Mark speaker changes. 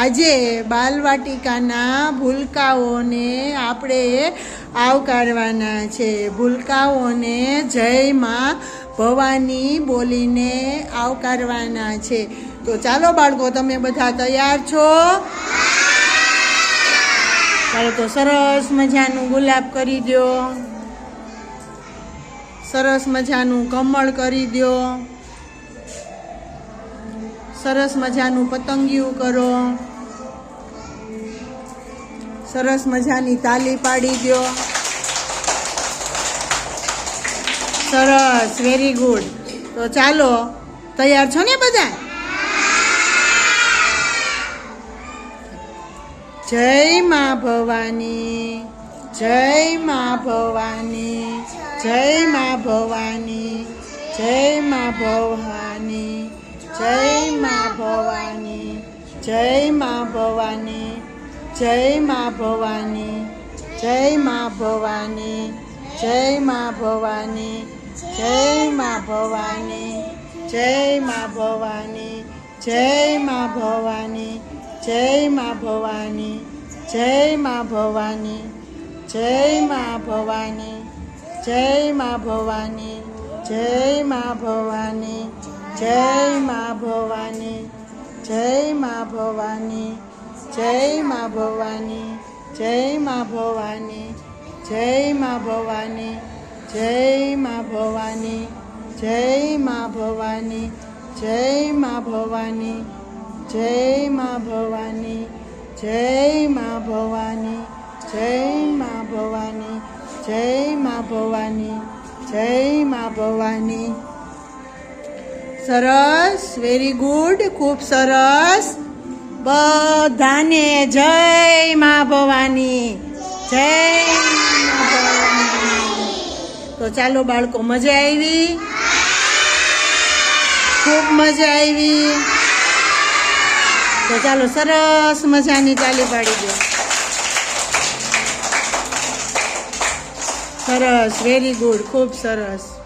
Speaker 1: આજે બાલવાટિકાના ભૂલકાઓને આપણે આવકારવાના છે. ભૂલકાઓને જય માં ભવાની બોલીને આવકારવાના છે. તો ચાલો બાળકો, તમે બધા તૈયાર છો? ચાલો તો સરસ મજાનું ગુલાબ કરી દો સરસ મજાનું કમળ કરી દો સરસ મજાનું પતંગિયું કરો. સરસ મજાની તાલી પાડી દો. સરસ વેરી ગુડ તો ચાલો, તૈયાર છો ને બધા? જય મા ભવાની, જય મા ભવાની, જય મા ભવાની, જય મા ભવાની. જય મા ભવાની જય મા ભવાની જય મા ભવાની જય મા ભવાની જય મા ભવાની જય મા ભવાની જય મા ભવાની જય મા ભવાની જય મા ભવાની જય મા ભવાની જય મા ભવાની જય મા ભવાની જય મા ભવાની જય મા ભવાની જય મા ભવાની જય મા ભવાની જય મા ભવાની જય મા ભવાની જય મા ભવાની જય મા ભવાની જય મા ભવાની જય મા ભવાની જય મા ભવાની જય મા ભવાની જય મા ભવાની જય મા ભવાની સરસ વેરી ગુડ ખૂબ સરસ. બધાને જય મા ભવાની, જય તો ચાલો બાળકો, મજા આવી? ખૂબ મજા આવી. તો ચાલો, સરસ મજાની ચાલી પાડી દો. સરસ વેરી ગુડ ખૂબ સરસ.